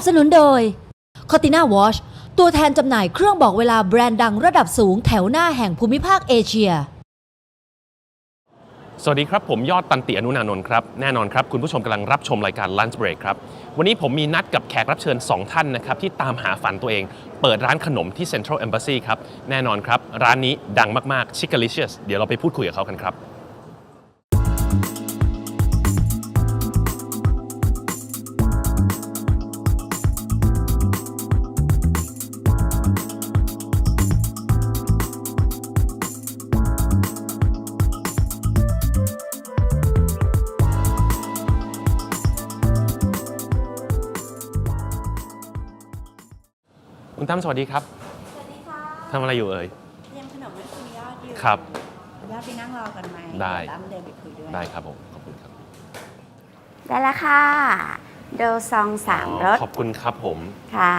บสนุนโดย c o r t i n a Watch ตัวแทนจำหน่ายเครื่องบอกเวลาแบรนด์ดังระดับสูงแถวหน้าแห่งภูมิภาคเอเชีย สวัสดีครับ ผมยอดตันติอนุนานนท์ครับ แน่นอนครับ คุณผู้ชมกำลังรับชมรายการ Lunch Break ครับ วันนี้ผมมีนัดกับแขกรับเชิญ 2 ท่านนะครับ ที่ตามหาฝันตัวเอง เปิดร้านขนมที่ Central Embassy ครับ แน่นอนครับ ร้านนี้ดังมาก ๆ Chicalicious เดี๋ยวเราไปพูดคุยกับเขากันครับ ตั้มสวัสดีครับสวัสดีค่ะทำอะไรอยู่เอ่ยเตรียมขนมให้คุณยอดอยู่ครับคุณยอดไปนั่งรอกันไหมได้ เยวตั้มเดินไปคุยด้วย ได้ครับผมขอบคุณครับได้แล้วค่ะโดซองสามรสขอบคุณครับผม ค่ะ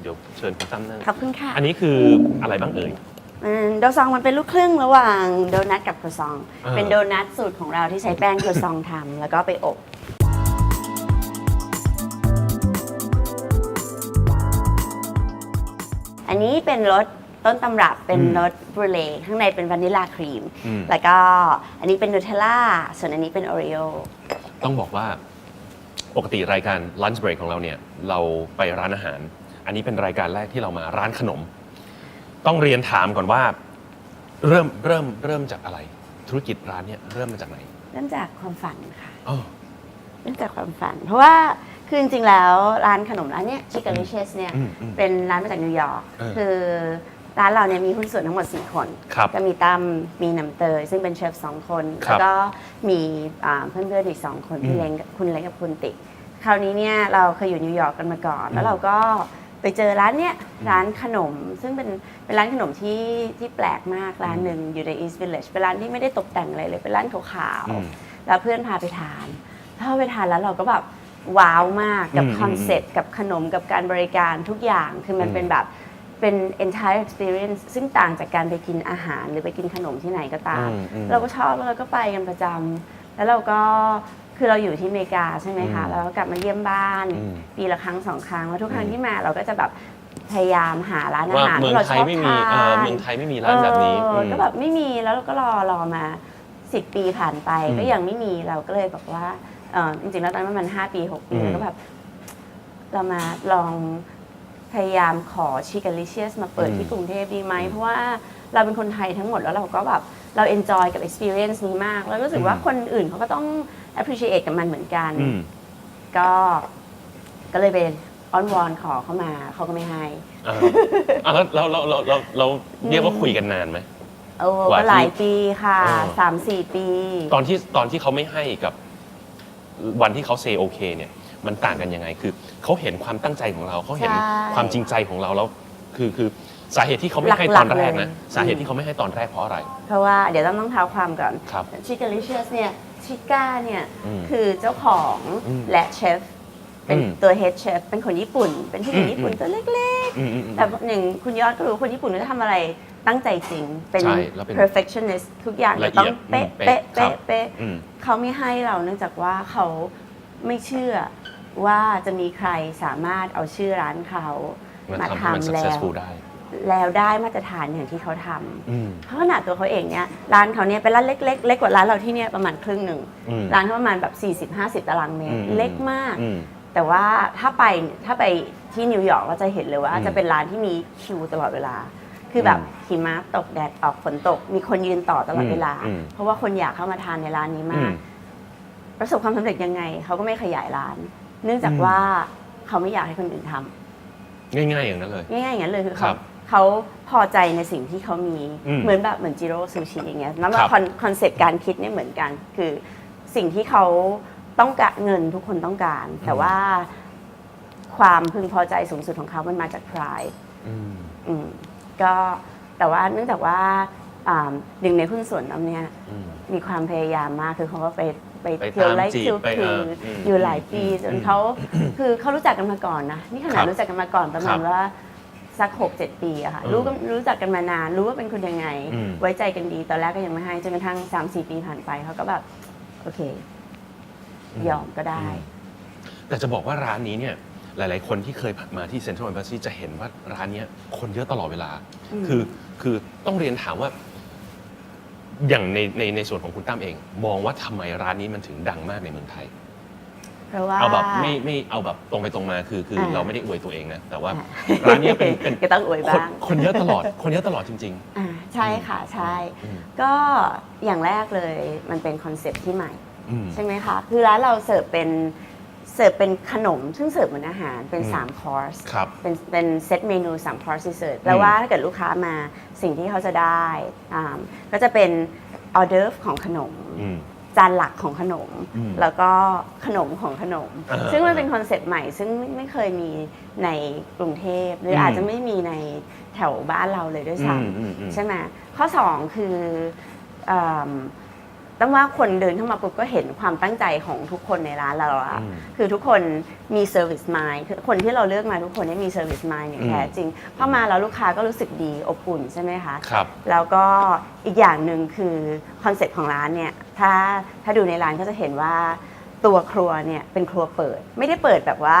เดี๋ยวเชิญคุณตั้มนั่งขอบคุณค่ะอันนี้คืออะไรบ้างเอ่ย อืมโดซองมันเป็นลูกครึ่งระหว่างโดนัทกับครัวซองอ่าเป็นโดนัทสูตรของเราที่ใช้แป้งครัวซองทำแล้วก็ไปอบ อันนี้เป็นรสต้นตำรับเป็นอืมรสบรูเล่ข้างในเป็นวานิลลาครีม อืม แล้วก็อันนี้เป็นนูเทลล่าส่วนอันนี้เป็นโอรีโอ ต้องบอกว่าปกติรายการ Lunch Break ของเราเนี่ย เราไปร้านอาหาร อันนี้เป็นรายการแรกที่เรามาร้านขนม ต้องเรียนถามก่อนว่า เริ่มเริ่มเริ่มจากอะไร ธุรกิจร้านเนี่ยเริ่มมาจากไหนเริ่มจากความฝันค่ะอ๋อเริ่มจากความฝัน เพราะว่า คือจริงๆแล้วร้านขนมร้านเนี้ยชิค a ลิเชสเนี่ยอืมอืมเป็นร้านมาจากนิวยอร์กเออคือร้านเราเนี่ยมีหุ้นส่วนทั้งหมด 4 คน ครับก็มีตั้มมีน้ำเตย ซึ่งเป็นเชฟสองคน ครัแล้บวก็มีอ่าเพื่อนๆอีกสองคนอืมพี่เล้งกับคุณเล้งกับคุณติ๊กคราวนี้เนี่ยเราเคยอยู่นิวยอร์กกันมาก่อน แล้วเราก็ไปเจอร้านเนี้ยร้านขนม ซึ่งเป็นเป็นร้านขนมที่ที่แปลกมากร้านหนึ่งอยู่ใน East Village เป็นร้านที่ไม่ได้ตกแต่งอะไรเลยเป็นร้านขาวอืม ๆ แล้วเพื่อนพาไปทานพอไปทานแล้วเราก็แบบ ว้าวมากกับอืมคอนเซ็ปต์กับขนมกับการบริการทุกอย่างคือมันอืม เป็นแบบเป็น entire experience ซึ่งต่างจากการไปกินอาหารหรือไปกินขนมที่ไหนก็ตาม อืมอืม เราก็ชอบแล้วเราก็ไปกันประจำแล้วเราก็คือเราอยู่ที่อเมริกาใช่ไหมคะ อืมแล้วก็กลับมาเยี่ยมบ้าน อืมปีละครั้งสองครั้งแล้วทุกครั้งอืมที่มาเราก็จะแบบพยายามหาร้านอาว่าหารเมืองที่เราไทชยอบไม่มีทานเออเมืองไทยไม่มีร้านแบบนี้เออม ก็แบบไม่มีแล้วเราก็รอรอมาสิบปีผ่านไป อืม ก็ยังไม่มีเราก็เลยบอกว่า เออจริงๆแล้วตอนนั้นมันห้าปีหกปีอืม แล้วก็แบบเรามาลองพยายามขอชิค a ลิเชียสมาเปิดอืมที่กรุงเทพดีไหม เพราะว่าเราเป็นคนไทยทั้งหมดแล้วเราก็แบบเรา enjoy กับ experience นี้มาก แล้วรู้สึกว่าอืมคนอื่นเขาก็ต้อง appreciate กับมันเหมือนกัน อืม ก็ก็เลยไปอ้อนวอนขอเข้ามาเขาก็ไม่ให้ อ่าอะแล้วเราเราเราเราเราเรียกว่าคุยกันนานไหม โอ้กว่าก็ที่หลายปีค่ะอ๋อ สามสี่ปี ตอนที่ตอนที่เขาไม่ให้กับ วันที่เขาเซโอเคเนี่ยมันต่างกันยังไงคือเขาเห็นความตั้งใจของเราเขาเห็นใช่ความจริงใจของเราแล้วคือคือสาเหตุที่เขาไม่ให้หลัตกๆอนแรกนะเลยสาเหตุที่เขาไม่ให้ตอนแรกเพราะอะไร เพราะว่าเดี๋ยวต้องต้องเท้าความก่อน ครับ ชิค a ลิเชียสเนี่ยชิก้าเนี่ยอืมคือเจ้าของอืมและเชฟเป็นอืมตัวเฮดเชฟเป็นคนญี่ปุ่น เป็นผู้หญิงอืมญี่ปุ่นตัวเล็กอืมอืมอืม ๆ แต่หนึ่งคุณยอดก็รู้คนญี่ปุ่นเขาจะทำอะไร ตั้งใจจริง เป็น ใช่แล้วเป็น perfectionist ทุกอย่างละจะเอีต้อยดงเป๊ะอืมเป๊ะเป๊ะเป๊ะอืม เขาไม่ให้เราเนื่องจากว่าเขาไม่เชื่อว่าจะมีใครสามารถเอาชื่อร้านเขามันมาทำให้มัน ทำแล้ว successful ได้ แล้วได้มาตรฐานอย่างที่เขาทำ อืม เพราะขนาดตัวเขาเองเนี่ยร้านเขาเนี่ยเป็นร้านเล็กๆเล็กกว่าร้านเราที่เนี่ยประมาณครึ่งหนึ่งอืมร้านเขาประมาณแบบ40-50 ตารางเมตร อืม เล็กมาก อืม แต่ว่าถ้าไปถ้าไปที่นิวยอร์กเราจะเห็นเลยว่าอืม จะเป็นร้านที่มีคิวตลอดเวลา คือแบบอืมหิมะตกแดดออกฝนตก มีคนยืนต่อตลอดเวลาอืม เพราะว่าคนอยากเข้ามาทานในร้านนี้อืมาก ม ประสบความสำเร็จยังไงเขาก็ไม่ขยายร้าน เนื่องจากอืม ว่าเขาไม่อยากให้คนอื่นทำง่าย ๆ อย่างนั้นเลย ง่ายๆอย่างนั้นเลยคือครัเขาบเขาพอใจในสิ่งที่เขามีอืมเหมือนแบบเหมือนจิโร่ซูชิอย่างเงี้ยแล้วครับคอนคอนเซ็ปต์การคิดเนี่ยเหมือนกัน คือสิ่งที่เขาต้องการเงินทุกคนต้องการ แต่ว่าความพึงพอใจสูงสุดของเขามันมาจาก pride อืมอืม ก็แต่ว่าเนื่องจากว่าอ่าหนึ่งในหุ้นส่วนนั้นเนี่ยอืม มีความพยายามมากคือเขาก็ไปไปไปเที่ยวตามไล่จีบคิวไปคืเออออืมอยู่หลายปีอืมจนเขาคือเขารู้จักกันมาก่อนนะนี่ขคนารัดบรู้จักกันมาก่อนประมาณครับว่าสักหกเจ็ดปีอะค่ะเออรู้กันรู้จักกันมานาน รู้ว่าเป็นคนยังไง อืม ไว้ใจกันดีตอนแรกก็ยังไม่ให้จนกระทั่งสามสี่ปีผ่านไปเขาก็แบบโอเค ยอมก็ได้ แต่จะบอกว่าร้านนี้เนี่ย หลาย ๆ คนที่เคยผ่านมาที่เซ็นทรัล m อ a บ s ซีจะเห็นว่าร้านเนี้ยคนเยอะตลอดเวลาอืมคือคือต้องเรียนถามว่า อย่างในในในส่วนของคุณตั้มเอง มองว่าทำไมร้านนี้มันถึงดังมากในเมืองไทย เพราะว่า เอาแบบไม่ไม่เอาแบบตรงไปตรงมาคือคืออ่าเราไม่ได้อวยตัวเองนะ แต่ว่าอ่าร้านเนี้ยเป็นเป็นก็ต้องอวยคนบ้าง คนเยอะตลอด คนเยอะตลอดจริง อ่าใช่ค่ะ ใช่ อืม ก็อย่างแรกเลยมันเป็นคอนเซ็ปต์ที่ใหม่ ๆ อืม ใช่ไหมคะ คือร้านเราเสิร์ฟเป็น เสิร์ฟเป็นขนม ซึ่งเสิร์ฟเหมือนอาหารเป็นอืม3คอร์ส ครับ เป็นเป็นเซตเมนู 3 คอร์สที่เสิร์ฟแปลว่าถ้าเกิดลูกค้ามาสิ่งที่เขาจะได้อ่าก็จะเป็นออเดอร์ฟของขนม อืม จานหลักของขนม อืมแล้วก็ขนมของขนม อ่าซึ่งมันเป็นคอนเซ็ปต์ใหม่ ซึ่งไม่ไม่เคยมีในกรุงเทพ หรือมอาจจะไม่มีในแถวบ้านเราเลยด้วยซ้อืมอืมอืมำใช่ไหมข้อ 2 คืออืม ต้องว่าคนเดินเข้ามาปุ๊บก็เห็นความตั้งใจของทุกคนในร้านเราอะอืมคือทุกคนมีเซอร์วิสมายคือคนที่เราเลือกมาทุกคนได้มีเซอร์วิสมายอย่างอืม แท้จริงพอมาแล้วลูกค้าก็รู้สึกดีอบอุ่นใช่ไหมคะ ครับ แล้วก็อีกอย่างหนึ่งคือคอนเซ็ปต์ของร้านเนี่ยถ้าถ้าดูในร้านก็จะเห็นว่าตัวครัวเนี่ยเป็นครัวเปิด ไม่ได้เปิดแบบว่า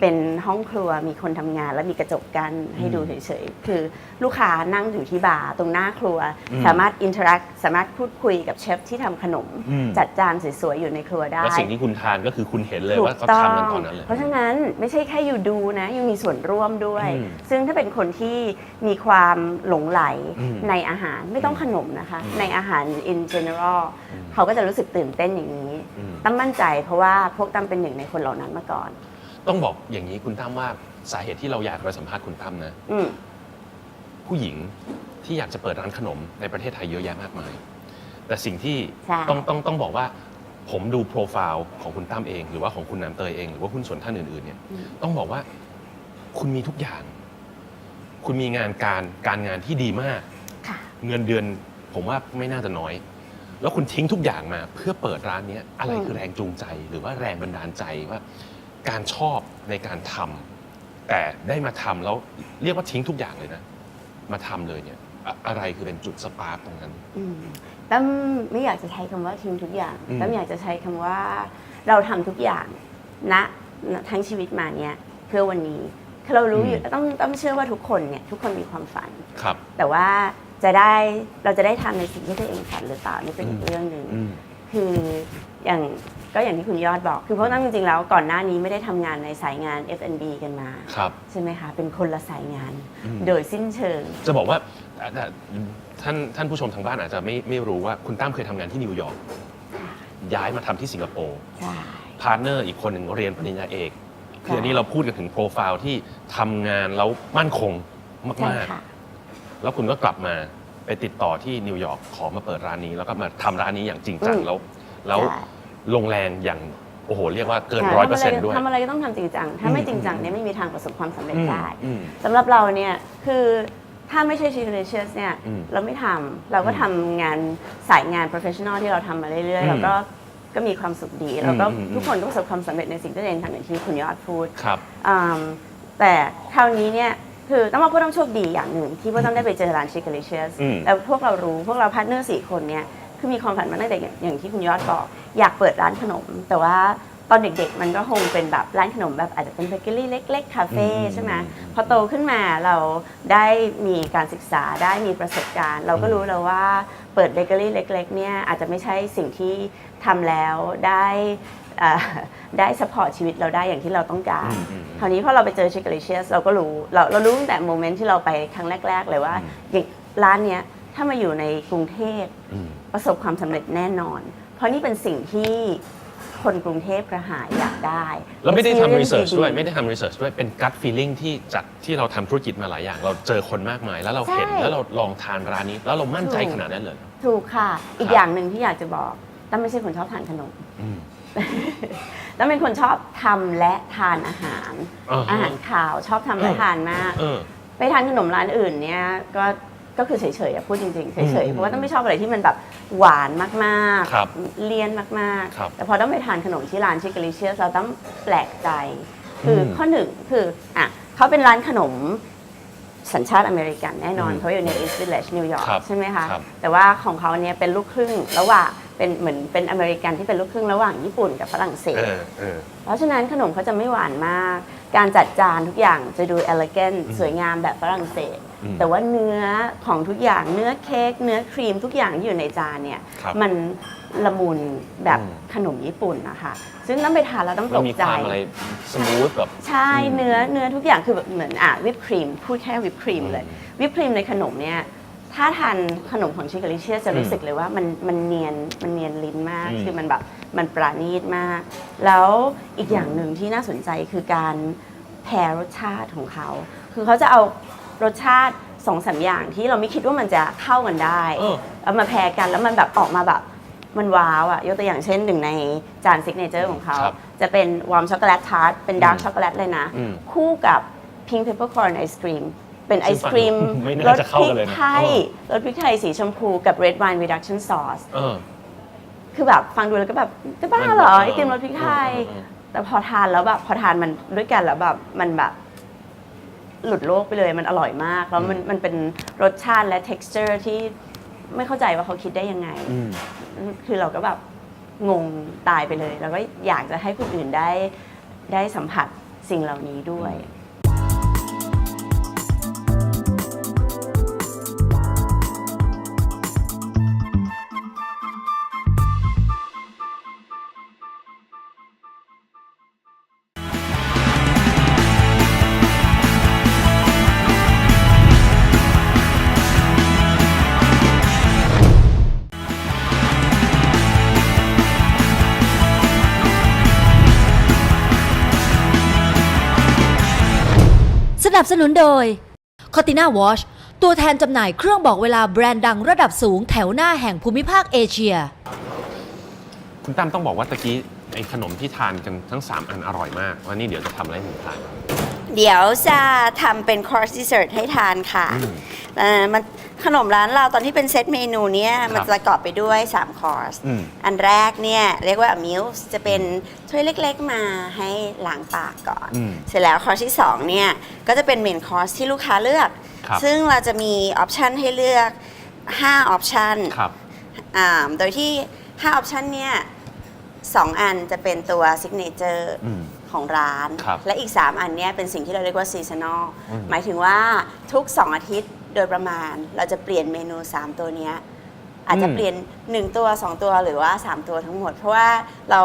เป็นห้องครัวมีคนทำงาน แล้วมีกระจกกั้นให้ดูเฉยๆ คือลูกค้านั่งอยู่ที่บาร์ตรงหน้าครัวอืมสามารถอินเทอร์แอคสามารถพูดคุยกับเชฟที่ทำขนมอืมจัดจานสวยๆ อยู่ในครัวได้ แล้วสิ่งที่คุณทานก็คือคุณเห็นเลยว่าเขาถูกทำกันตอนนั้นเลย เพราะฉะนั้นไม่ใช่แค่อยู่ดูนะยังมีส่วนร่วมด้วยอืมซึ่งถ้าเป็นคนที่มีความหลงไหลอืมในอาหารไม่ต้องขนมนะคะอืมในอาหาร in general อืมเขาก็จะรู้สึกตื่นเต้นอย่างนี้อืมตั้มมั่นใจเพราะว่าพวกตั้มเป็นหนึ่งในคนเหล่านั้นมาก่อน ต้องบอกอย่างนี้คุณตั้มว่าสาเหตุที่เราอยากมาสัมภาษณ์คุณตั้มนะ อืม ผู้หญิงที่อยากจะเปิดร้านขนมในประเทศไทยเยอะแยะมากมาย แต่สิ่งที่ใช่ ต้องต้องต้องบอกว่าผมดูโปรไฟล์ของคุณตั้มเอง หรือว่าของคุณน้ำเตยเอง หรือว่าหุ้นส่วนท่านอื่นๆเนี่ย ต้องบอกว่าคุณมีทุกอย่าง คุณมีงานการการงานที่ดีมาก ค่ะ เงินเดือนผมว่าไม่น่าจะน้อย แล้วคุณทิ้งทุกอย่างมาเพื่อเปิดร้านเนี้ยอะไรอืม คือแรงจูงใจ หรือว่าแรงบันดาลใจว่า การชอบในการทำแต่ได้มาทำแล้วเรียกว่าทิ้งทุกอย่างเลยนะ มาทำเลยเนี่ยอะอะไรคือเป็นจุดสปาร์กตรงนั้น อืมตั้มไม่อยากจะใช้คำว่าทิ้งทุกอย่างอืม ตั้มอยากจะใช้คำว่า เราทำทุกอย่างณณทั้งชีวิตมาเนี่ยเพื่อวันนี้คือเรารู้อยู่ต้องต้องเชื่อว่าทุกคนเนี่ยทุกคนมีความฝัน ครับ แต่ว่าจะได้เราจะได้ทำในสิ่งที่ตัวเองฝันหรือเปล่านี่เป็นอีกอืม เรื่องหนึ่ง อืม คืออย่าง ก็อย่างที่คุณยอดบอก คือเพราะตั้งจริงๆแล้วก่อนหน้านี้ไม่ได้ทำงานในสายงาน F&B กันมา ครับ ใช่ไหมคะ เป็นคนละสายงาน อืม โดยสิ้นเชิง จะบอกว่าอะอะท่านท่านผู้ชมทางบ้านอาจจะไม่ไม่รู้ว่าคุณตั้มเคยทำงานที่นิวยอร์กย้ายมาทำที่สิงคโปร์ใช่ พาร์ทเนอร์อีกคนหนึ่งเรียนปริญญาเอกคือใช่อันนี้เราพูดกันถึงโปรไฟล์ที่ทำงานแล้วมั่นคงใช่มากค่ะ ๆ แล้วคุณก็กลับมาไปติดต่อที่นิวยอร์กขอมาเปิดร้านนี้ แล้วก็มาทำร้านนี้อย่างจริงจังอืมแล้ว แล้วใช่ ลงแรงอย่างโอ้โหเรียกว่าเกินค่ะร้อยเปอร์เซ็นต์ด้วยทำอะไรก็ต้องทำจริงจังถ้าไม่อืมจริงจังเนี่ยไม่มีทางประสบความสำเร็จอืมได้อืมสำหรับเราเนี่ยคือถ้าไม่ใช่ชีวิตเชียสเนี่ยอืมเราไม่ทำเราก็ทำงานสายงาน professional ที่เราทำมาเรื่อยอืๆมแล้วก็ก็มีความสุขดี แล้วก็อืมอืมทุกคนก็ประสบความสำเร็จในสิ่งที่ตัวเองทำอย่างที่คุณยอดพูดครับอืมแต่คราวนี้เนี่ยคือต้องมาพูดต้องโชคดีอย่างหนึ่งที่พวกต้องได้ไปเจอร้านชิคเ l เชียสอืมแล้วพวกเรารู้พวกเราพาร์ทเนอร์สี่คนเนี่ย คือมีความฝันมาตั้งแต่อย่างอย่างที่คุณยอดบอกอยากเปิดร้านขนม แต่ว่าตอนเด็กๆ มันก็คงเป็นแบบร้านขนมแบบอาจจะเป็นเบเกอรี่เล็ก ๆ คาเฟ่อืมใช่ไหมพอโตขึ้นมาเราได้มีการศึกษาได้มีประสบการณ์ เราก็รู้แล้วว่าเปิดเบเกอรี่เล็ก ๆ เนี่ยอาจจะไม่ใช่สิ่งที่ทำแล้วได้เอ่อได้สปอร์ตชีวิตเราได้อย่างที่เราต้องการอืมอืมคราวนี้พอเราไปเจอชิค l เชียสเราก็รู้เราเรารู้ตั้งแต่โมเมนต์ที่เราไปครั้งแรก ๆ เลยว่าอืมอย่างร้านเนี้ย ถ้ามาอยู่ในกรุงเทพอืม ประสบความสำเร็จแน่นอน เพราะนี่เป็นสิ่งที่คนกรุงเทพกระหายอยากได้แล้วไม่ได้ทำ Experience research ด้วยดีๆไม่ได้ทำ research ด้วยเป็น gut feeling ที่จากที่เราทำธุรกิจมาหลายอย่าง เราเจอคนมากมาย แล้วเราเห็นใช่แล้วเราลองทานร้านนี้ แล้วเรามั่นใจถูกขนาดนั้นเลย ถูกค่ะ อีกครับ อย่างหนึ่งที่อยากจะบอกตั้มไม่ใช่คนชอบทานขนม อืม ตั้มเป็นคนชอบทำและทานอาหาร อ่าฮะอาหารขาวชอบทำและเออ ทานมาก เออ ไปทานขนมร้านอื่นเนี่ยก็ ก็คือเฉยๆอะพูดจริงๆ เฉอืยมๆเพราะว่าต้องไม่ชอบอะไรที่มันแบบหวานมากครับๆ เลี่ยนมากครับๆ แต่พอต้องไปทานขนมที่ร้านชิคก l ลิเชียสเราต้องแปลกใจ คืออมข้อหนึ่งคืออะเขาเป็นร้านขนมสัญชาติอเมริกันแน่นอนอืมเขาอยู่ใน East Village นิวยอร์กครับใช่ไหมคะ ครับ แต่ว่าของเขาเนี่ยเป็นลูกครึ่งระหว่างเป็นเหมือนเป็นอเมริกันที่เป็นลูกครึ่งระหว่างญี่ปุ่นกับฝรั่งเศเอสอเออ เพราะฉะนั้นขนมเขาจะไม่หวานมาก การจัดจานทุกอย่างจะดูเอล g กน t อืมสวยงามแบบฝรั่งเศสอืม แต่ว่าเนื้อของทุกอย่างเนื้อเค้กเนื้อครีมทุกอย่างที่อยู่ในจานเนี่ยครับมันละมุนแบบอืม ขนมญี่ปุ่นนะคะ ซึ่งต้องไปทานแล้วต้องตมันกมีคใจวามอะไรสมูทแบบ ใช่อืมเนื้อเนื้อทุกอย่างคือแบบเหมือนอะวิปครีม พูดแค่วิปครีมเลยอืมวิปครีมในขนมเนี่ยถ้าทานขนมของชิคาลิเชียจะรู้สึกเลยว่ามันมันเนียนมันเนียนลิ้นมาก อืม คือมันแบบมันปราณีตมาก แล้วอีกอย่างหนึ่งที่น่าสนใจคือการแพรรสชาติของเขา คือเขาจะเอา รสชาติสองสามอย่างที่เราไม่คิดว่ามันจะเข้ากันได้เออ เอามาแพรกันแล้วมันแบบออกมาแบบมันว้าวอะยกตัวอย่างเช่นหนึ่งในจานซิกเนเจอร์ของเขา ครับจะเป็นวอร์มช็อกโกแลตทาร์ตเป็นดาร์กอืมช็อกโกแลตเลยนะ อืมคู่กับพิงเพปเปอร์คอร์นไอศครีมเป็นไอศครีมไม่น่ารสจะพเข้าริกักนเลยนะ ไทยรสพริกไทยสีชมพูกับ red wine reduction sauce เออ คือแบบฟังดูแล้วก็แบบจะบ้าเหรอไอติมรสพริกไทย เออเออเออ แต่พอทานแล้วแบบพอทานมันด้วยกันแล้วแบบมันแบบ หลุดโลกไปเลยมันอร่อยมากแล้วมันมันเป็นรสชาติและ texture ที่ไม่เข้าใจว่าเขาคิดได้ยังไง อืม คือเราก็แบบงงตายไปเลย แล้วก็อยากจะให้คนอื่นได้ได้สัมผัสสิ่งเหล่านี้ด้วยส นับสนุนโดย c o r t i n a Watch ตัวแทนจำหน่ายเครื่องบอกเวลาแบรนด์ดังระดับสูงแถวหน้าแห่งภูมิภาคเอเชีย คุณตั้มต้องบอกว่าตะกี้ไอ้ขนมที่ทานกันทั้ง 3 อันอร่อยมากวันนี้เดี๋ยวจะทำอะไรให้ผมทาน เดี๋ยวจะทำเป็นคอร์สดิเซอร์ทให้ทานค่ะอืมเอ่อมันขนมร้านเราตอนที่เป็นเซตเมนูเนี้ยมันครับจะประกอบไปด้วย 3 คอร์ส อืม อันแรกเนี่ย เรียกว่ามิลส์จะเป็นถ้วยเล็กๆมาให้ล้างปากก่อน อืมเสร็จแล้วคอร์สที่ 2 เนี่ย ก็จะเป็นเมนคอร์สที่ลูกค้าเลือก ครับ ซึ่งเราจะมีออปชันให้เลือก 5 ออปชัน ครับ อ่าโดยที่ 5 ออปชันเนี่ยสองอันจะเป็นตัวซิกเนเจอร์อืม ของร้าน ครับและอีก 3 อันเนี้ยเป็นสิ่งที่เราเรียกว่าซีซันอลอืม หมายถึงว่าทุก 2 อาทิตย์โดยประมาณ เราจะเปลี่ยนเมนู 3 ตัวเนี้ยอาจจะเปลี่ยน 1 ตัว 2 ตัวหรือว่า 3 ตัวทั้งหมด เพราะว่าเรา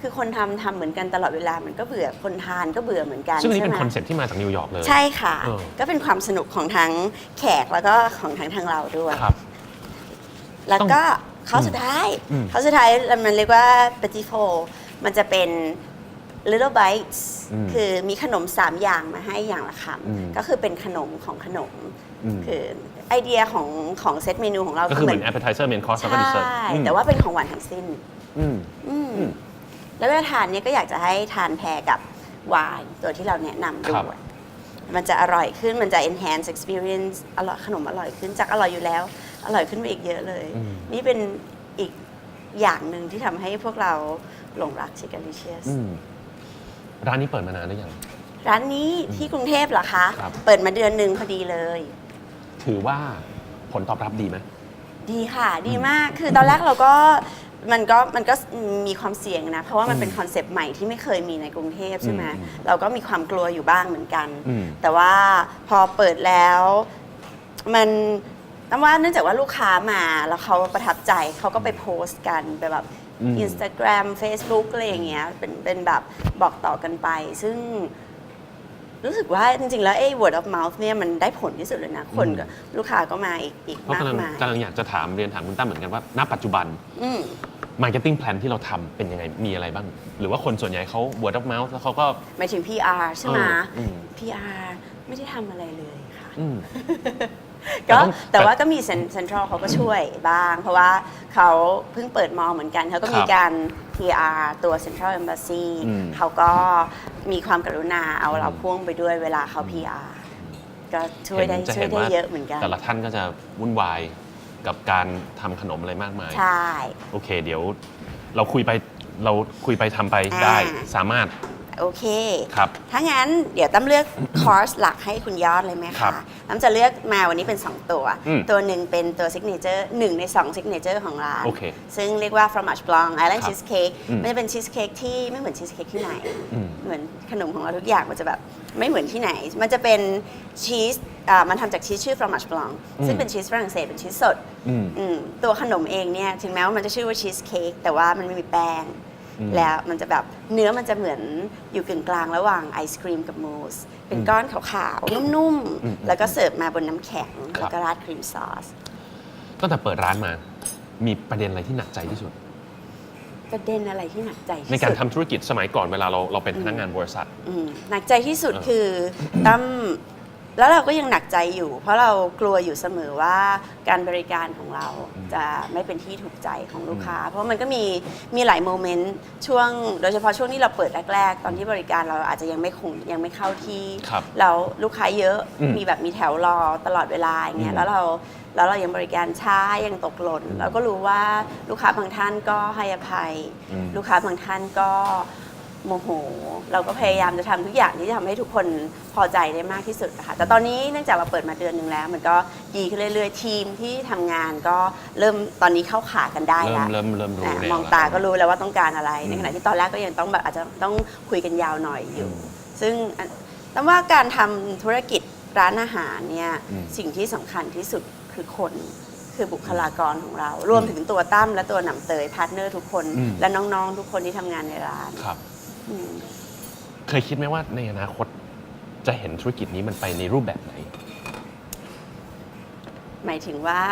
คือคนทำทำเหมือนกันตลอดเวลามันก็เบื่อคนทานก็เบื่อเหมือนกันซึ่งอันนี้ใช่เป็นไหม คอนเซ็ปต์ที่มาจากนิวยอร์กเลย ใช่ค่ะ เออ ก็เป็นความสนุกของทั้งแขกแล้วก็ของทั้งทางเราด้วย ครับ แล้วก็เขาสุดท้ายอืมเขาสุดท้ายมันเรียกว่า petit f o มันจะเป็น little bites อืมคือมีขนม 3 อย่างมาให้อย่างละคอืมำก็คือเป็นขนมของขนม อืมคือไอเดียของของเซตเมนูของเราก็คือเหมือน appetizer main course แล้วก็ใช่ dessert แต่ว่าเป็นของหวานทั้งสิ้นอืม อืมอืมแล้วเวลาทานเนี่ยก็อยากจะให้ทานแพรกับไวน์ตัวที่เราแนะนำด้ครัวยบมันจะอร่อยขึ้นมันจะ enhance experience อร่อยขนมอร่อยขึ้นจากอร่อยอยู่แล้ว อร่อยขึ้นไปอีกเยอะเลยอืมนี่เป็นอีกอย่างหนึ่งที่ทำให้พวกเราหลงรักชิคก l ลิเชียสอืม ร้านนี้เปิดมานานหรือยัง ร้านนี้ที่กรุงเทพเหรอคะ ครับ เปิดมาเดือนหนึ่งพอดีเลย ถือว่าผลตอบรับดีไหม ดีค่ะ ดีมาก คือตอนแรกเราก็มันก็มันก็มีความเสี่ยงนะ เพราะว่ามันเป็นอืมคอนเซปต์ใหม่ที่ไม่เคยมีในกรุงเทพใช่ไหมอืมเราก็มีความกลัวอยู่บ้างเหมือนกัน อืมแต่ว่าพอเปิดแล้วมันต้องว่าเนื่องจากว่าลูกค้ามาแล้วเขาประทับใจเขาก็ไปโพสต์กันไปแบบ อืมอินสตาแกรม Facebook อะไรอย่างเงี้ยเป็นเป็นแบบบอกต่อกันไป ซึ่งรู้สึกว่าจริง ๆ แล้วไอ้ word of mouth เนี่ยมันได้ผลที่สุดเลยนะ คนก็ลูกค้าก็มาอีกอีกเพราะำลังมากกมายกำลังอยากจะถามเรียนถามคุณตั้มเหมือนกันว่าณปัจจุบัน อืม marketing plan ที่เราทำเป็นยังไงมีอะไรบ้าง หรือว่าคนส่วนใหญ่เขา word of mouth แล้วเขาก็ หมายถึง PR ใช่ไหม เอออืม PR ไม่ได้ทำอะไรเลยค่ะ อืม ก็แต่ต้องแต่ว่าก็มีเซ็นทรัลเขาก็ช่วยบ้าง เพราะว่าเขาเพิ่งเปิดมอเหมือนกัน เขาก็มีครับการ PR ตัว Central Embassy อืมเขาก็มีความกรุณาเอาเราพ่วงไปด้วยเวลาเขา PR ก็ช่วยได้เห็นจะช่วยเห็นได้ว่าเยอะเหมือนกัน แต่ละท่านก็จะวุ่นวายกับการทำขนมอะไรมากมาย ใช่ โอเค เดี๋ยวเราคุยไปเราคุยไปทำไปอ่าได้สามารถ โอเค ครับ ถ้างั้นเดี๋ยวตั้มเลือกคอร์สหลักให้คุณยอดเลยไหมครัคะบตั้มจะเลือกมาวันนี้เป็น 2 ตัว อืมตัวหนึ่งเป็นตัวซิกเนเจอร์หนึ่งใน2ซิกเนเจอร์ของร้าน โอเคซึ่งเรียกว่า fromage blanc island ครับ cheesecake อืมมันจะเป็นชีสเค้กที่ไม่เหมือนชีสเค้กที่ไหน อืม เหมือนขนมของเราทุกอย่างมันจะแบบไม่เหมือนที่ไหน มันจะเป็นชีสอ่ามันทำจากชีสชื่อ fromage blanc ซึ่งเป็นชีสฝรั่งเศสเป็นชีสสด อืม อืมตัวขนมเองเนี่ยถึงแม้ว่ามันจะชื่อว่าชีสเค้กแต่ว่ามันไม่มีแป้งอืม แล้วมันจะแบบเนื้อมันจะเหมือนอยู่กึ่งกลางระหว่างไอศครีมกับมูสเป็นก้อนขาวๆ นุ่มอืมๆ แล้วก็เสิร์ฟมาบนน้ำแข็ง ครับ แล้วก็ราดครีมซอส ตั้งแต่เปิดร้านมา มีประเด็นอะไรที่หนักใจที่สุด ประเด็นอะไรที่หนักใจที่สุดในการทำธุรกิจสมัยก่อนเวลาเราเราเป็นพนักงานบริษัท อืมหนักใจที่สุดเออคือตั้ม แล้วเราก็ยังหนักใจอยู่ เพราะเรากลัวอยู่เสมอว่าการบริการของเราจะไม่เป็นที่ถูกใจของลูกค้า เพราะมันก็มีมีหลายโมเมนต์ช่วง โดยเฉพาะช่วงที่เราเปิดแรกๆ ตอนที่บริการเราอาจจะยังไม่คงยังไม่เข้าที่ครับแล้วลูกค้าเยอะอืมมีแบบมีแถวรอตลอดเวลาอย่างเงี้อืยม แล้วเราแล้วเรายังบริการช้ายังตกหล่นเราก็รู้ว่าลูกค้าบางท่านก็ให้อภัย อืม ลูกค้าบางท่านก็ โมโห เราก็พยายามจะทำทุกอย่างที่จะทำให้ทุกคนพอใจได้มากที่สุดนะคะแต่ตอนนี้เนื่องจากเราเปิดมาเดือนหนึ่งแล้ว มันก็ดีขึ้นเรื่อยๆทีมที่ทำงานก็เริ่มตอนนี้เข้าขากันได้เริ่แล้มวเริ่มเริ่มรู้อะแนวมองแล้วตาก็รู้แล้วว่าต้องการอะไรอืมในขณะที่ตอนแรกก็ยังต้องแบบอาจจะต้องคุยกันยาวหน่อยอยู่อืมซึ่งอันแต่ว่าการทำธุรกิจร้านอาหารเนี่ยอืมสิ่งที่สำคัญที่สุดคือคนคือบุคลากรของเรา รวมถึงตัวตั้มและตัวหนำเตยพาร์ทเนอร์ทุกคนอืมและน้องๆ ทุกคนที่ทำงานในร้านครับอืม เคยคิดไหมว่าในอนาคตจะเห็นธุรกิจนี้มันไปในรูปแบบไหน หมายถึงว่า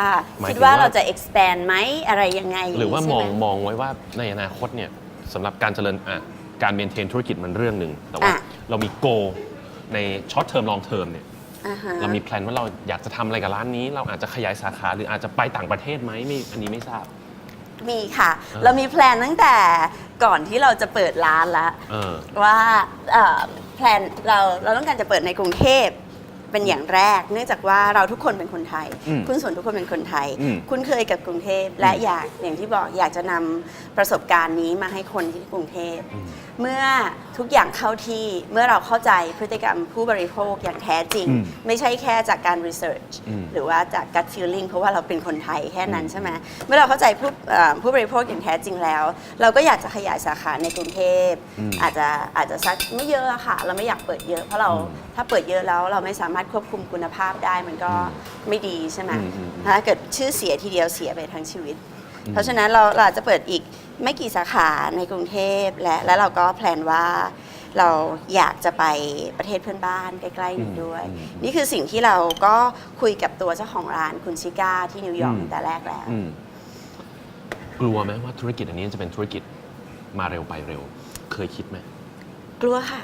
หมายคิดถึงว่าว่า เราจะ expand ไหมอะไรยังไงหรือว่าใช่มองไหมองไว้ว่าในอนาคตเนี่ยสำหรับการเจริญอะการเมนเทนธุรกิจมันเรื่องหนึ่งแต่ว่าอะเรามีโกในช็อตเทอมลองเทอมเนี่ย อ่าฮะเรามีแพลนว่าเราอยากจะทำอะไรกับร้านนี้ เราอาจจะขยายสาขาหรืออาจจะไปต่างประเทศไหมไม่อันนี้ไม่ทราบ มีค่ะเออเรามีแพลนตั้งแต่ก่อนที่เราจะเปิดร้านแล้วเออ ว่าเอ่อแพลนเราเราต้องการจะเปิดในกรุงเทพเป็นอย่างแรก เนื่องจากว่าเราทุกคนเป็นคนไทย อืมคุณส่วนทุกคนเป็นคนไทย อืม คุ้นเคยกับกรุงเทพและอยากอย่างที่บอกอยากจะนำประสบการณ์นี้มาให้คนที่กรุงเทพอืม เมื่อทุกอย่างเข้าที่เมื่อเราเข้าใจพฤติกรรมผู้บริโภคอย่างแท้จริง อืมไม่ใช่แค่จากการ research อืม หรือว่าจาก gut feeling เพราะว่าเราเป็นคนไทยแค่นั้นใช่ไหมเมื่อเราเข้าใจผู้เอ่อผู้บริโภคอย่างแท้จริงแล้ว เราก็อยากจะขยายสาขาในกรุงเทพอืมอาจจะอาจจะสักไม่เยอะอะค่ะ เราไม่อยากเปิดเยอะ เพราะเราอืมถ้าเปิดเยอะแล้วเราไม่สามารถควบคุมคุณภาพได้มันก็ไม่ดีใช่ไหมอืมอืมอืมถ้าเกิดชื่อเสียทีเดียวเสียไปทั้งชีวิต เพราะฉะนั้นเราเราอาจจะเปิดอีก ไม่กี่สาขาในกรุงเทพและแล้วเราก็แพลนว่าเราอยากจะไปประเทศเพื่อนบ้านใกล้ๆนี้ด้วย อืมอืมนี่คือสิ่งที่เราก็คุยกับตัวเจ้าของร้านคุณชิก้าที่นิวยอร์กอืมตั้งแต่แรกแล้ว อืมกลัวไหมว่าธุรกิจอันนี้จะเป็นธุรกิจมาเร็วไปเร็ว เคยคิดไหมกลัวค่ะ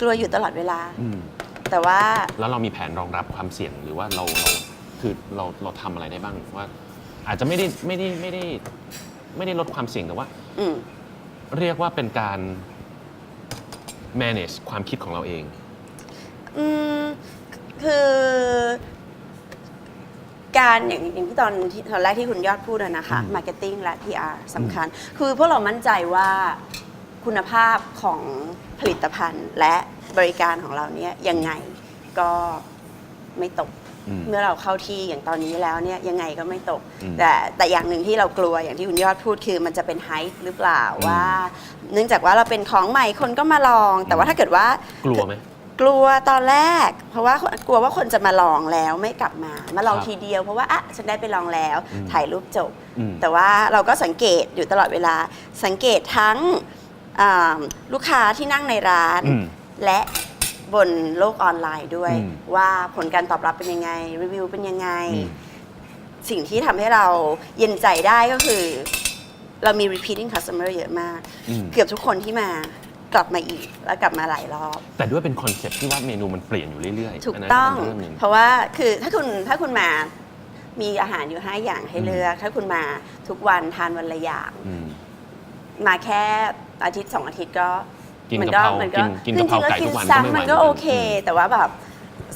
กลัวอยู่ตลอดเวลา อืม แต่ว่าแล้วเรามีแผนรองรับความเสี่ยงหรือว่าเราเราคือเราเราทำอะไรได้บ้างว่า อาจจะไม่ได้ไม่ได้ไม่ได้ ไม่ได้ลดความเสี่ยงแต่ว่า อืม เรียกว่าเป็นการ manage ความคิดของเราเอง อืมคือ การอย่างอย่างที่ตอนที่ตอนแรกที่คุณยอดพูดอะนะคะอืม Marketing และ PR สำคัญ คือพวกเรามั่นใจว่าคุณภาพของผลิตภัณฑ์และบริการของเราเนี่ยยังไงก็ไม่ตกอืม เมื่อเราเข้าที่อย่างตอนนี้แล้วเนี่ยยังไงก็ไม่ตกอืมแต่แต่อย่างหนึ่งที่เรากลัวอย่างที่คุณยอดพูดคือมันจะเป็นไฮป์หรือเปล่าอืมว่า เนื่องจากว่าเราเป็นของใหม่คนก็มาลอง แต่ว่าถ้าเกิดว่ากลัวไหมกลัวตอนแรก เพราะว่ากลัวว่าคนจะมาลองแล้วไม่กลับมา มาลองครับทีเดียวเพราะว่าอะฉันได้ไปลองแล้วอืมถ่ายรูปจบอืมแต่ว่าเราก็สังเกตอยู่ตลอดเวลาสังเกตทั้งอ่าลูกค้าที่นั่งในร้านอืมและ บนโลกออนไลน์ด้วย อืมว่าผลการตอบรับเป็นยังไง รีวิวเป็นยังไง อืม สิ่งที่ทำให้เราเย็นใจได้ก็คือ เรามี repeating customer เยอะมาก อืม เกือบทุกคนที่มากลับมาอีกแล้วกลับมาหลายรอบ แต่ด้วยเป็นคอนเซ็ปต์ที่ว่าเมนูมันเปลี่ยนอยู่เรื่อยๆถูกนนั้นต้อง เป็นเรื่องหนึ่ง เพราะว่าคือถ้าคุณถ้าคุณมามีอาหารอยู่ 5 อย่างให้เลือก ถ้าคุณมาทุกวันทานวันละอย่าง อืม มาแค่อาทิตย์สองอาทิตย์ก็ กินมักะเพรามักินกินกะเพราไก่จริงๆทุกวันซ้ำก็ไม่ไหวมันก็เหมือนกันโอเคอืมแต่ว่าแบบ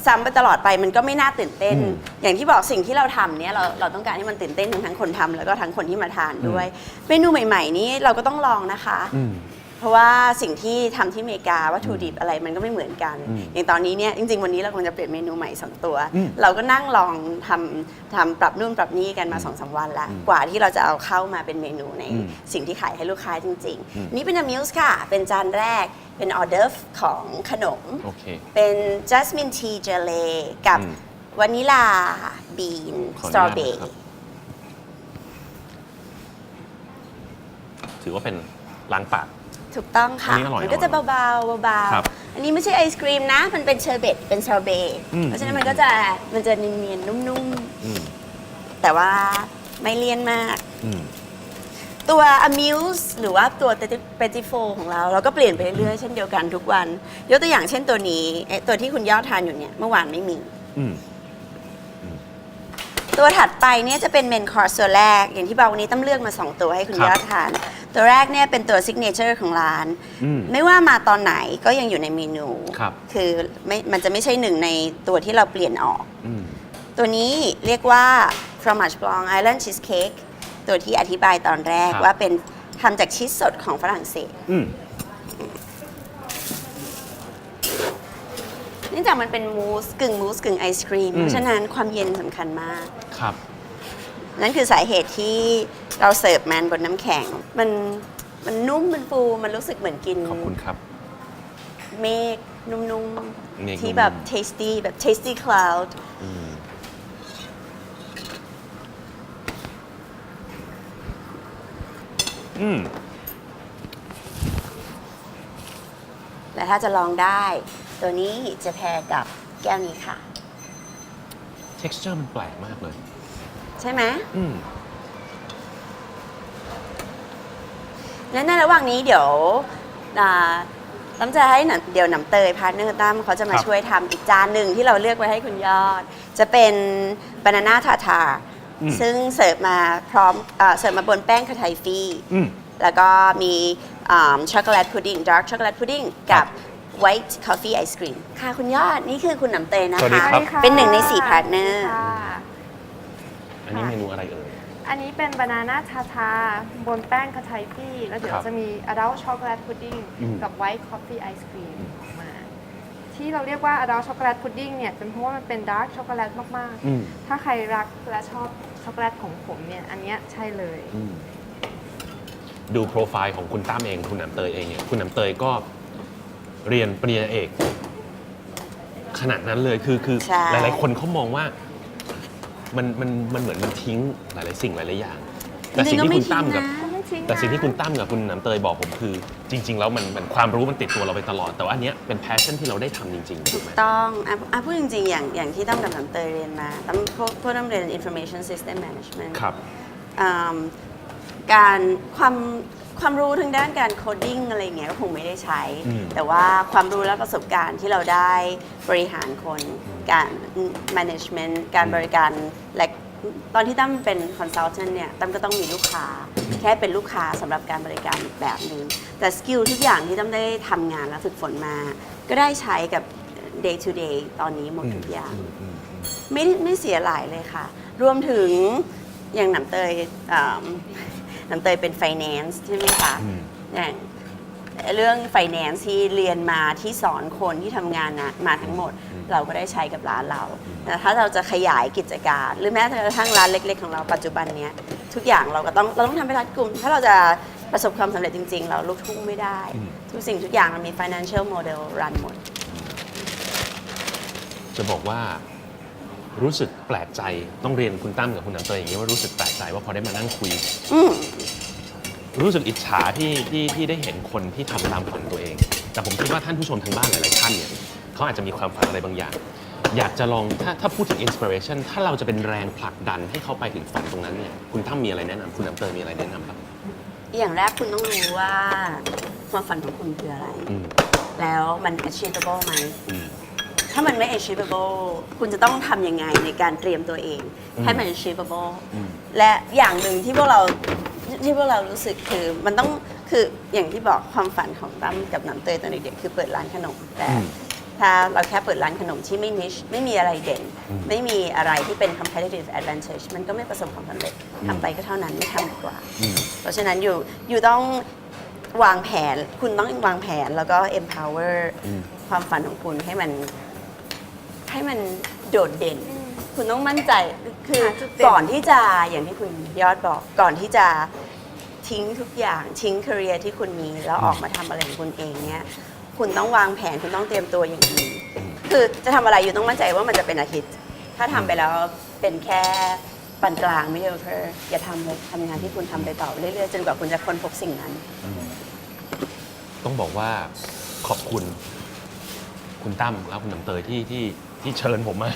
ซ้ำไปตลอดไปมันก็ไม่น่าตื่นเต้นอืมอย่างที่บอกสิ่งที่เราทำเนี่ยเราเราต้องการให้มันตื่นเต้นทั้งทั้งคนทำแล้วก็ทั้งคนที่มาทานด้วย เมนูใหม่ ๆ นี้เราก็ต้องลองนะคะอืม เพราะว่าสิ่งที่ทำที่อเมริกาวัตถุดิบอะไรมันก็ไม่เหมือนกันอืมอย่างตอนนี้เนี่ยจริง ๆ วันนี้เราคงจะเปลี่ยนเมนูใหม่สองตัวอืมเราก็นั่งลองทำทำปรับนู่นปรับนี่กันมาสองสามวันละอืมกว่าที่เราจะเอาเข้ามาเป็นเมนูในอืมสิ่งที่ขายให้ลูกค้าจริงอืมๆนี่เป็นอ m มิ s ค่ะ เป็นจานแรกเป็นออเดอร์ฟของขนมโอเคเป็นจัสมินทีเจเลกับอืมวานิลาบีนขอสอนุญาตตรอเบอนะครับรี่ถือว่าเป็นล้างปาก ถูกต้องค่ะ อันนี้อร่อยมันก็จะเบาๆเบาครับๆอันนี้ไม่ใช่ไอศครีมนะ มันเป็นเชอร์เบตเป็นซอร์เบต์อืม เพราะฉะนั้นมันก็จะมันจะเนียนๆนุ่มอืมๆ แต่ว่าไม่เลี่ยนมาก อืม ตัว Amuse หรือว่าตัว Petit f o ของเรา เราก็เปลี่ยนไปเรื่อยๆเช่นเดียวกันทุกวัน ยกตัวอย่างเช่นตัวนี้เอ๊ะตัวที่คุณยอดทานอยู่เนี่ยเมื่อวานไม่มี อืม ตัวถัดไปเนี่ยจะเป็นเมนคอร์สตัวแรก อย่างที่บอกวันนี้ต้องเลือกมา 2 ตัวให้คุณครับ ยอดทาน ตัวแรกเนี่ยเป็นตัวซิกเนเจอร์ของร้าน อืม ไม่ว่ามาตอนไหนก็ยังอยู่ในเมนูครับ คือไม่มันจะไม่ใช่หนึ่งในตัวที่เราเปลี่ยนออก อืม ตัวนี้เรียกว่า fromage blanc island cheesecake ตัวที่อธิบายตอนแรกครับ ว่าเป็นทำจากชีสสดของฝรั่งเศส อืม เนื่องจากมันเป็นมูสกึ่งมูสกึ่งไอศครีมอืม เพราะฉะนั้นความเย็นสำคัญมาก ครับ นั่นคือสาเหตุที่เราเสิร์ฟมันบนน้ำแข็ง มันมันนุ่มมันฟูมันรู้สึกเหมือนกินขอบคุณครับ เมฆนุ่มเมฆๆ ที่แบบ นุ่ม tasty แบบ tasty cloud อืมอืมและถ้าจะลองได้ ตัวนี้จะแพรกับแก้วนี้ค่ะ texture มันแปลกมากเลย ใช่ไหมอืมและในระหว่างนี้เดี๋ยวอ่าตั้มจะให้หนำเดี๋ยวหน้ำเตยพาร์ทเนอร์ตั้มเขาจะมาครับ ช่วยทำอีกจานหนึ่งที่เราเลือกไว้ให้คุณยอด จะเป็นบานาน่าทาทา อืมซึ่งเสิร์ฟมาพร้อมเอ่อเสิร์ฟมาบนแป้งคาไทฟี่ อืม แล้วก็มีช็อกโกแลตพุดดิ้งดาร์กช็อกโกแลตพุดดิ้งกับ White Coffee Ice Cream ค่ะคุณยอด นี่คือคุณหน้ำเตยนะสวัสดีคะครับ เป็นหนึ่งในสี่พาร์ทเนอร์ ค่ะ อันนี้เมนูอะไรเอ่ยอันนี้เป็นบานาน่าชาชาบนแป้งคาไทฟี่ แล้วเดี๋ยครัวบจะมีอะดัลช็อกโกแลตพุดดิ้งอืม กับไวท์คอฟฟี่ไอศครีมออกมา ที่เราเรียกว่าอะดัลช็อกโกแลตพุดดิ้งเนี่ย เป็นเพราะว่ามันเป็นดาร์กช็อกโกแลตมาก อืมๆ ถ้าใครรักและชอบช็อกโกแลตของผมเนี่ย อันเนี้ยใช่เลย อืมดูโปรไฟล์ของคุณตั้มเอง คุณหน้ำเตยเองเนี่ยคุณหน้ำเตยก็เรียนปริญญาเอก ขนาดนั้นเลยคือคือใช่ หลายๆคนเขามองว่า มันมันมันเหมือนมันทิ้งหลายๆสิ่งหลายๆอย่าง แต่สิ่งที่คุณตั้มกับไม่ทิ้งแต่สิ่งที่คุณนะตั้มกับคุณน้ำเตยบอกผมคือ จริง ๆ แล้วมันมันความรู้มันติดตัวเราไปตลอด แต่ว่าอันเนี้ยเป็นแพชชั่นที่เราได้ทำจริงๆถูกไหม ต้องอะอะพูดจริงๆ อย่างอย่างที่ตั้มกับน้ำเตยเรียนมาตั้มพวกพวกตั้มเรียน information system management ครับอืมการความ ความรู้ทางด้านการโคดดิ้งอะไรอย่างเงี้ยก็คงไม่ได้ใช้ อืม แต่ว่าความรู้และประสบการณ์ที่เราได้บริหารคนการ management การบริการและตอนที่ตั้มเป็น consultant เนี่ยตั้มก็ต้องมีลูกค้า แค่เป็นลูกค้าสำหรับการบริการอีกแบบหนึ่งแต่สกิลทุกอย่างที่ตั้มได้ทำงานและฝึกฝนมา ก็ได้ใช้กับ day to day ตอนนี้หมดทุกอย่างอืมอืมอืมไม่ไม่เสียหลายเลยค่ะ รวมถึงอย่างหน้ำเตยอ่าห น้ำเตยเป็น finance ใช่ไหมคะอืม อย่างเรื่อง finance ที่เรียนมาที่สอนคนที่ทำงานนะมาทั้งหมดเราก็ได้ใช้กับร้านเราแต่ถ้าเราจะขยายกิจการ หรือแม้แต่กระทั่งร้านเล็ก ๆ ของเราปัจจุบันเนี้ยทุกอย่างเราก็ต้องเราต้องทำเป็นร้านกลุ่ม ถ้าเราจะประสบความสำเร็จจริง ๆ เราลูกทุ่งไม่ได้อืมทุกสิ่งทุกอย่างมันมี financial model รันหมด จะบอกว่า รู้สึกแปลกใจต้องเรียนคุณตั้มกับคุณน้ำเตยอย่างนี้ว่ารู้สึกแปลกใจว่าพอได้มานั่งคุย อืม รู้สึกอิจฉาที่ที่ที่ได้เห็นคนที่ทำตามฝันตัวเอง แต่ผมคิดว่าท่านผู้ชมทางบ้านหลาย ๆ ท่านเนี่ยเขาอาจจะมีความฝันอะไรบางอย่าง อยากจะลองถ้าถ้าพูดถึงอินสปิเรชันถ้าเราจะเป็นแรงผลักดันให้เขาไปถึงฝันตรงนั้นเนี่ยคุณตั้มมีอะไรแนะนำคุณน้ำเตยมีอะไรแนะนำครับอย่างแรกคุณต้องรู้ว่า ความฝันของคุณคืออะไร อืมแล้วมัน achievable ไหม อืม ถ้ามันไม่ achievable คุณจะต้องทำยังไงในการเตรียมตัวเองอืมให้มัน achievable อืมและอย่างหนึ่งที่พวกเราที่พวกเรารู้สึกคือมันต้องคืออย่างที่บอกความฝันของตั้มกับน้ำเตยตอนเด็กๆคือเปิดร้านขนมแต่อืมถ้าเราแค่เปิดร้านขนมที่ไม่ niche ไม่มีอะไรเด่นอืมไม่มีอะไรที่เป็น competitive advantage มันก็ไม่ประสบความสำเร็จอืมทำไปก็เท่านั้นไม่ทำดีกว่าอืมเพราะฉะนั้นอยู่อยู่ต้องวางแผนคุณต้องวางแผนแล้วก็ empower อืมความฝันของคุณให้มัน ให้มันโดดเด่นอืมคุณต้องมั่นใจคือหาจุดเด่น ก่อนที่จะอย่างที่คุณยอดบอกก่อนที่จะทิ้งทุกอย่างทิ้งค a รียที่คุณมี แล้วออกมาทำอะไรของคุณเองเนี่ยคุณต้องวางแผนคุณต้องเตรียมตัวอย่างดีคือจะทำอะไรอยู่ต้องมั่นใจว่ามันจะเป็นอาทิตย์ ถ้าทำไปแล้วเป็นแค่ปานกลางไม่เยอะเพออย่าทำเลยทำงานที่คุณทำไปต่อเรื่อยๆจนกว่าคุณจะค้นพบสิ่งนั้น ต้องบอกว่าขอบคุณ คุณตั้มและคุณหนำเตยที่ที่ ที่เชิญผมมา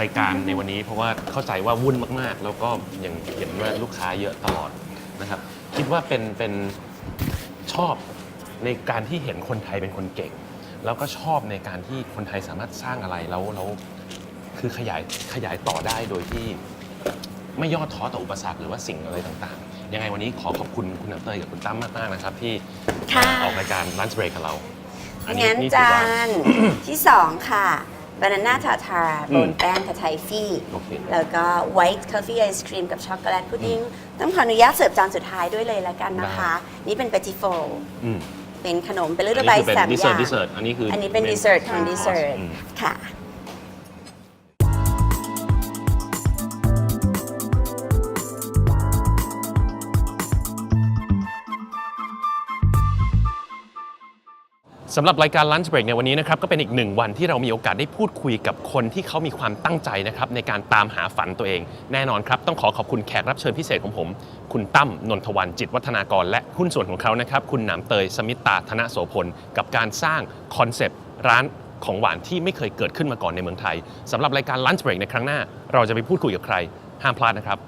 รายการในวันนี้ เพราะว่าเข้าใจว่าวุ่นมากๆ แล้วก็อย่างเห็นว่าลูกค้าเยอะตลอดนะครับ คิดว่าเป็นเป็นชอบในการที่เห็นคนไทยเป็นคนเก่ง แล้วก็ชอบในการที่คนไทยสามารถสร้างอะไรแล้วแล้วคือขยายขยายต่อได้โดยที่ไม่ย่อท้อต่ออุปสรรคหรือว่าสิ่งอะไรต่างๆ ยังไงวันนี้ขอขอบคุณคุณน้ำเตยกับคุณตั้มมากๆนะครับ ที่ค่ะ ออกรายการ Lunch Break กับเรา อังั้นถือจาว่านที่สองค่ะ บานาน่าทาทาอืโบมนแป้งทาไทฟี่ โอเคแล้วก็ไวท์ o f ฟ e e ไอศครีมกับช็อกโกแลตพุดดิ้ง ต้องขออนุญาตเสิร์ฟจานสุดท้ายด้วยเลยละกันนะคะ นี่เป็นเปติโฟอืมเป็นขนมเป็นอั little นนี้ bite คือเป็นสามดิอเซอร์ย่างดิเซอร์อันนี้คืออัอันนี้เป็นดีเซอร์ของดีเซอร์ค่ะ สำหรับรายการ Lunch Break ในวันนี้นะครับก็เป็นอีกหนึ่งวันที่เรามีโอกาสได้พูดคุยกับคนที่เขามีความตั้งใจนะครับในการตามหาฝันตัวเอง แน่นอนครับต้องขอขอบคุณแขกรับเชิญพิเศษของผม คุณตั้มนนทวันจิตวัฒนากร และหุ้นส่วนของเขานะครับคุณหนามเตยสมิตตาธนโสพลกับการสร้างคอนเซปต์ร้านของหวานที่ไม่เคยเกิดขึ้นมาก่อนในเมืองไทยสำหรับรายการ Lunch Break ในครั้งหน้า เราจะไปพูดคุยกับใครห้ามพลาดนะครับ